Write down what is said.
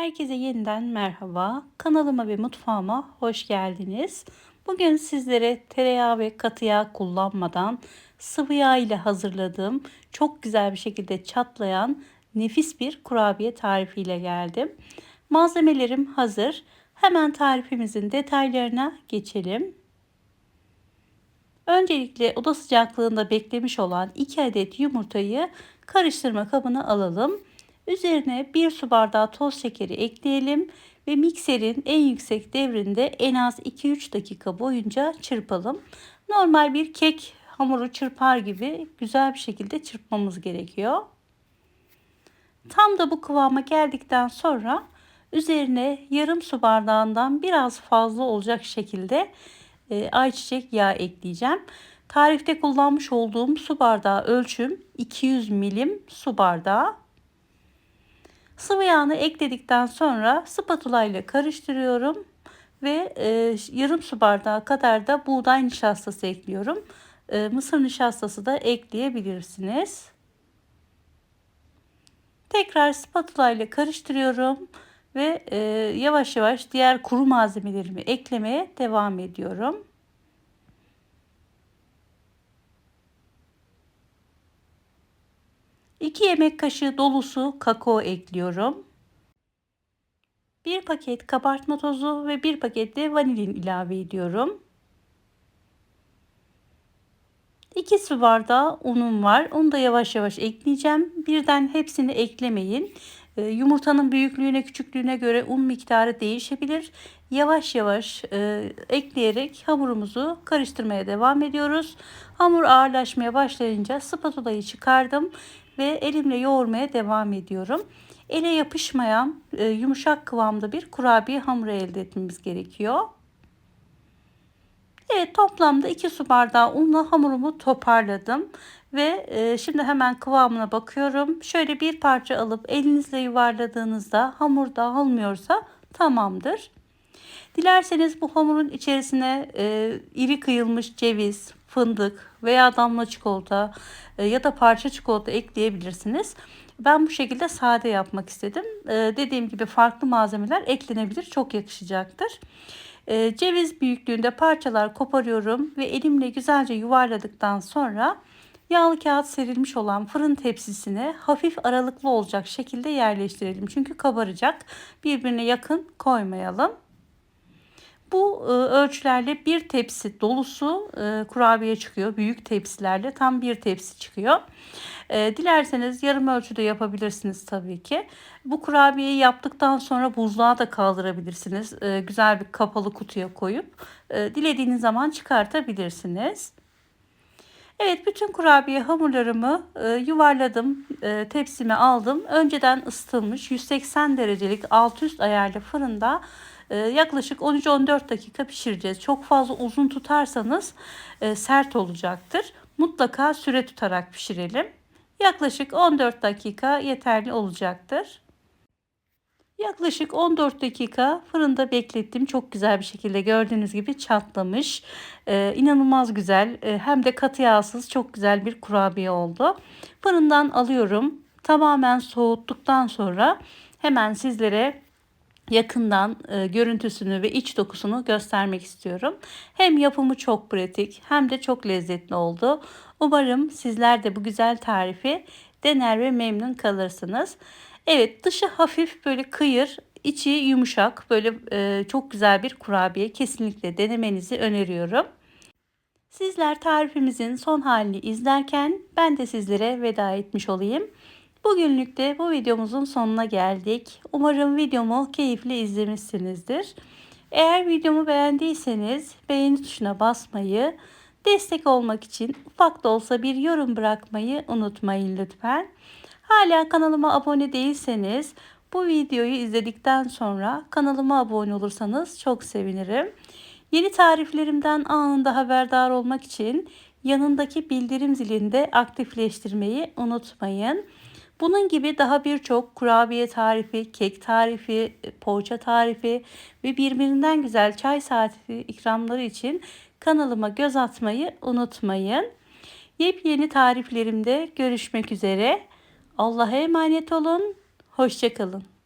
Herkese yeniden merhaba. Kanalıma ve mutfağıma hoş geldiniz. Bugün sizlere tereyağı ve katı yağ kullanmadan sıvı yağ ile hazırladığım çok güzel bir şekilde çatlayan nefis bir kurabiye tarifiyle geldim. Malzemelerim hazır. Hemen tarifimizin detaylarına geçelim. Öncelikle oda sıcaklığında beklemiş olan 2 adet yumurtayı karıştırma kabına alalım. Üzerine 1 su bardağı toz şekeri ekleyelim ve mikserin en yüksek devrinde en az 2-3 dakika boyunca çırpalım. Normal bir kek hamuru çırpar gibi güzel bir şekilde çırpmamız gerekiyor. Tam da bu kıvama geldikten sonra üzerine yarım su bardağından biraz fazla olacak şekilde e, ayçiçek yağı ekleyeceğim. Tarifte kullanmış olduğum su bardağı ölçüm 200 milim su bardağı. Sıvı yağını ekledikten sonra spatula ile karıştırıyorum ve e, yarım su bardağı kadar da buğday nişastası ekliyorum. E, mısır nişastası da ekleyebilirsiniz. Tekrar spatula ile karıştırıyorum ve e, yavaş yavaş diğer kuru malzemelerimi eklemeye devam ediyorum. 2 yemek kaşığı dolusu kakao ekliyorum. 1 paket kabartma tozu ve 1 paket de vanilin ilave ediyorum. 2 su bardağı unum var. Onu da yavaş yavaş ekleyeceğim. Birden hepsini eklemeyin. Ee, yumurtanın büyüklüğüne küçüklüğüne göre un miktarı değişebilir. Yavaş yavaş e, ekleyerek hamurumuzu karıştırmaya devam ediyoruz. Hamur ağırlaşmaya başlayınca spatulayı çıkardım ve elimle yoğurmaya devam ediyorum. Ele yapışmayan e, yumuşak kıvamda bir kurabiye hamuru elde etmemiz gerekiyor. Evet toplamda 2 su bardağı unla hamurumu toparladım. Ve e, şimdi hemen kıvamına bakıyorum. Şöyle bir parça alıp elinizle yuvarladığınızda hamur dağılmıyorsa tamamdır. Dilerseniz bu hamurun içerisine e, iri kıyılmış ceviz, fındık veya damla çikolata e, ya da parça çikolata ekleyebilirsiniz. Ben bu şekilde sade yapmak istedim. E, dediğim gibi farklı malzemeler eklenebilir. Çok yakışacaktır. E, ceviz büyüklüğünde parçalar koparıyorum ve elimle güzelce yuvarladıktan sonra yağlı kağıt serilmiş olan fırın tepsisine hafif aralıklı olacak şekilde yerleştirelim. Çünkü kabaracak. Birbirine yakın koymayalım. Bu e, ölçülerle bir tepsi dolusu e, kurabiye çıkıyor. Büyük tepsilerle tam bir tepsi çıkıyor. E, dilerseniz yarım ölçüde yapabilirsiniz tabii ki. Bu kurabiyeyi yaptıktan sonra buzluğa da kaldırabilirsiniz. Güzel bir kapalı kutuya koyup dilediğiniz zaman çıkartabilirsiniz. Evet bütün kurabiye hamurlarımı e, yuvarladım. E, tepsime aldım. Önceden ısıtılmış 180 derecelik alt üst ayarlı fırında yaklaşık 13-14 dakika pişireceğiz. Çok fazla uzun tutarsanız e, sert olacaktır. Mutlaka süre tutarak pişirelim. Yaklaşık 14 dakika yeterli olacaktır. Yaklaşık 14 dakika fırında beklettim. Çok güzel bir şekilde gördüğünüz gibi çatlamış. Ee, inanılmaz güzel ee, hem de katı yağsız çok güzel bir kurabiye oldu. Fırından alıyorum. Tamamen soğuttuktan sonra hemen sizlere yakından e, görüntüsünü ve iç dokusunu göstermek istiyorum. Hem yapımı çok pratik hem de çok lezzetli oldu. Umarım sizler de bu güzel tarifi dener ve memnun kalırsınız. Evet dışı hafif böyle kıyır, içi yumuşak böyle e, çok güzel bir kurabiye. Kesinlikle denemenizi öneriyorum. Sizler tarifimizin son halini izlerken ben de sizlere veda etmiş olayım. Bugünlük de bu videomuzun sonuna geldik. Umarım videomu keyifli izlemişsinizdir. Eğer videomu beğendiyseniz beğeni tuşuna basmayı, destek olmak için ufak da olsa bir yorum bırakmayı unutmayın lütfen. Hala kanalıma abone değilseniz bu videoyu izledikten sonra kanalıma abone olursanız çok sevinirim. Yeni tariflerimden anında haberdar olmak için yanındaki bildirim zilinde aktifleştirmeyi unutmayın. Bunun gibi daha birçok kurabiye tarifi, kek tarifi, poğaça tarifi ve birbirinden güzel çay saati ikramları için kanalıma göz atmayı unutmayın. Yepyeni tariflerimde görüşmek üzere. Allah'a emanet olun. Hoşçakalın.